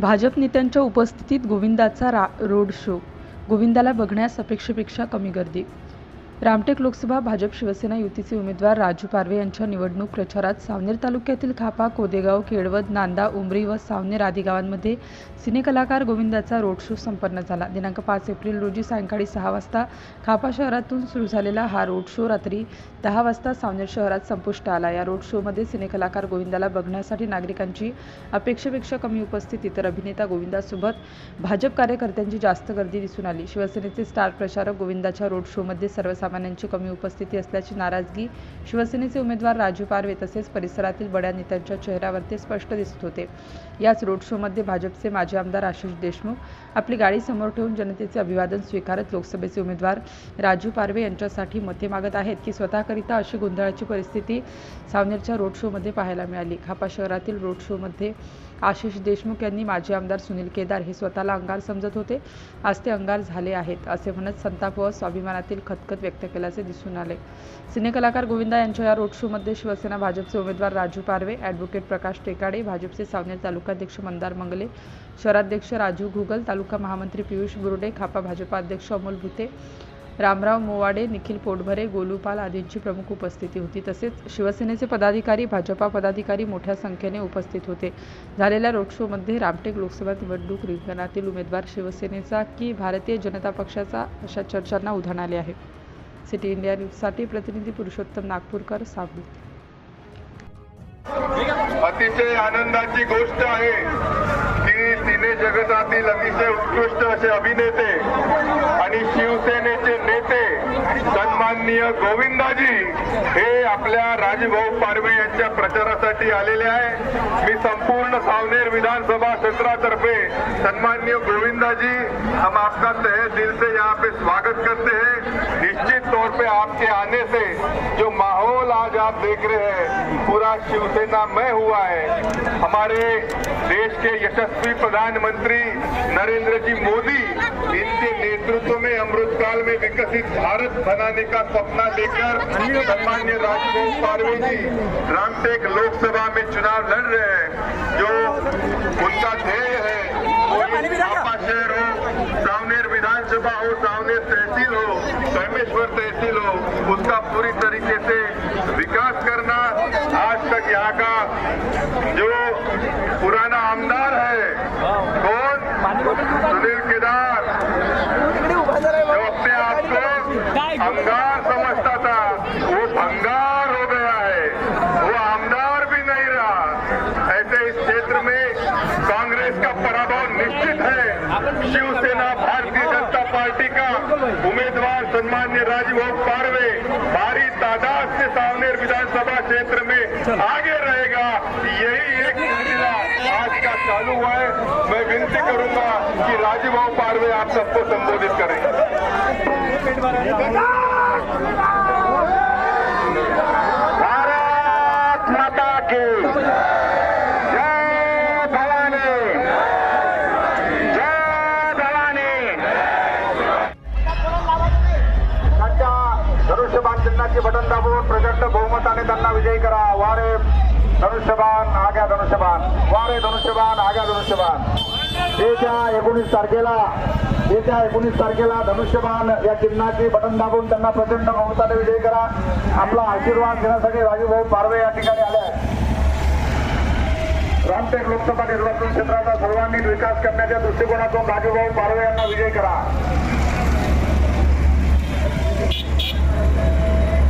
भाजप नेत्यांच्या उपस्थितीत गोविंदाचा रा रोड शो. गोविंदाला बघण्यास अपेक्षेपेक्षा कमी गर्दी. रामटेक लोकसभा भाजप शिवसेना युतीचे उमेदवार राजू पारवे यांच्या निवडणूक प्रचारात सावनेर तालुक्यातील खापा कोदेगाव केळवद नांदा उमरी व सावनेर आदी गावांमध्ये सिनेकलाकार गोविंदाचा रोड शो संपन्न झाला. दिनांक पाच एप्रिल रोजी सायंकाळी सहा वाजता खापा शहरातून सुरू झालेला हा रोड शो रात्री दहा वाजता सावनेर शहरात संपुष्ट आला. या रोड शोमध्ये सिनेकलाकार गोविंदाला बघण्यासाठी नागरिकांची अपेक्षेपेक्षा कमी उपस्थिती तर अभिनेता गोविंदासोबत भाजप कार्यकर्त्यांची जास्त गर्दी दिसून आली. शिवसेनेचे स्टार प्रचारक गोविंदाच्या रोड शोमध्ये सामान्यांची कमी उपस्थिती असल्याची नाराजगी शिवसेनेचे उमेदवार राजू पारवे तसेच परिसरातील बड्या नेत्यांच्या चेहऱ्यावरती स्पष्ट दिसत होते. याच रोड शोमध्ये भाजपचे माजी आमदार आशिष देशमुख आपली गाडी समोर ठेवून जनतेचे अभिवादन स्वीकारत लोकसभेचे उमेदवार राजू पारवे यांच्यासाठी मते मागत आहेत की स्वतःकरिता अशी गोंधळाची परिस्थिती सावनेरच्या रोड शोमध्ये पाहायला मिळाली. खापा शहरातील रोड शोमध्ये आशिष देशमुख यांनी माजी आमदार सुनील केदार हे स्वतःला अंगार समजत होते. आज ते अंगार झाले आहेत असे म्हणत संताप व स्वाभिमानातील खतखत व्यक्त केल्याचे दिसून आले. सिनेकलाकार गोविंदा यांच्या या रोड शोमध्ये शिवसेना भाजपचे उमेदवार राजू पारवे ॲडव्होकेट प्रकाश टेकाडे भाजपचे सावनेर तालुकाध्यक्ष मंदार मंगले शहराध्यक्ष राजू घुगल तालुका महामंत्री पियुष बुर्डे खापा भाजपा अध्यक्ष अमोल भुते रामराव मोवाडे निखिल पोटभरे गोलूपाल आदींची प्रमुख उपस्थिती होती. तसेच शिवसेनेचे पदाधिकारी भाजपा पदाधिकारी मोठ्या संख्येने उपस्थित होते. झालेल्या रोड शोमध्ये रामटेक लोकसभा निवडणूक रिंगणातील उमेदवार शिवसेनेचा की भारतीय जनता पक्षाचा अशा चर्चांना उधाण आले आहे. सिटी इंडिया न्यूजसाठी प्रतिनिधी पुरुषोत्तम नागपूरकर सांगली अतिशय आनंदाची गोष्ट आहे की सिने जगतातील अतिशय उत्कृष्ट असे अभिनेते आणि शिवसेना माननीय गोविंदाजी हे आपल्या राजभाऊ पारवे यांच्या प्रचारासाठी आलेले आहे. मी संपूर्ण सावनेर विधानसभा क्षेत्रातर्फे सन्माननीय गोविंदाजी हम आपका तहे दिल से यहाँ पे स्वागत करते हैं. निश्चित तौर पे आपके आने से जो माहौल आज आप देख रहे हैं पूरा शिवसेना में हुआ है. हमारे देश के यशस्वी प्रधानमंत्री नरेंद्र जी मोदी इनके नेतृत्व में अमृतकाल में विकसित भारत बनाने का सपना लेकर सम्मान्य राजभोग पारवी जी रामटेक लोकसभा में चुनाव लड़ रहे हैं, जो उनका ध्येय है शहर हो सावनेर विधानसभा हो सावनेर तहसील हो परमेश्वर तहसील हो, उसका पूरी तरीके से विकास करना आज तक यहाँ का जो पुराना आमदार है कौन सुनील केदार जो अपने आप को अंगार समझता था वो भंगार हो गया है वो आमदार भी नहीं रहा ऐसे इस क्षेत्र में कांग्रेस का पराभव निश्चित है। शिवसेना, भारतीय जनता पार्टी का उम्मीदवार सम्मान्य राजभोग पारवे भारी तादाद से सावनेर विधानसभा क्षेत्र में आगे रहेगा। यही एक सिलसिला आज का चालू हुआ है। मैं विनती करूँगा कि राजूभाऊ पारवे आप सबको संबोधित करें। धनुष्यबाण बटन दाबून प्रचंड बहुमताने त्यांना विजयी करा. वारे धनुष्यबाण आग्या धनुष्यबाण. वारे धनुष्यबाण आग्या धनुष्यबाण. येत्या एकोणीस तारखेला येत्या एकोणीस तारखेला धनुष्यबाण या चिन्हाचे बटन दाबून त्यांना प्रचंड बहुमताने विजयी करा. आपला आशीर्वाद घेण्यासाठी राजूभाऊ पारवे या ठिकाणी आले आहेत. रामटेक लोकसभा निर्वाचन क्षेत्राचा सर्वांगीण विकास करण्याच्या दृष्टिकोनातून राजूभाऊ पारवे यांना विजयी करा. Thank you.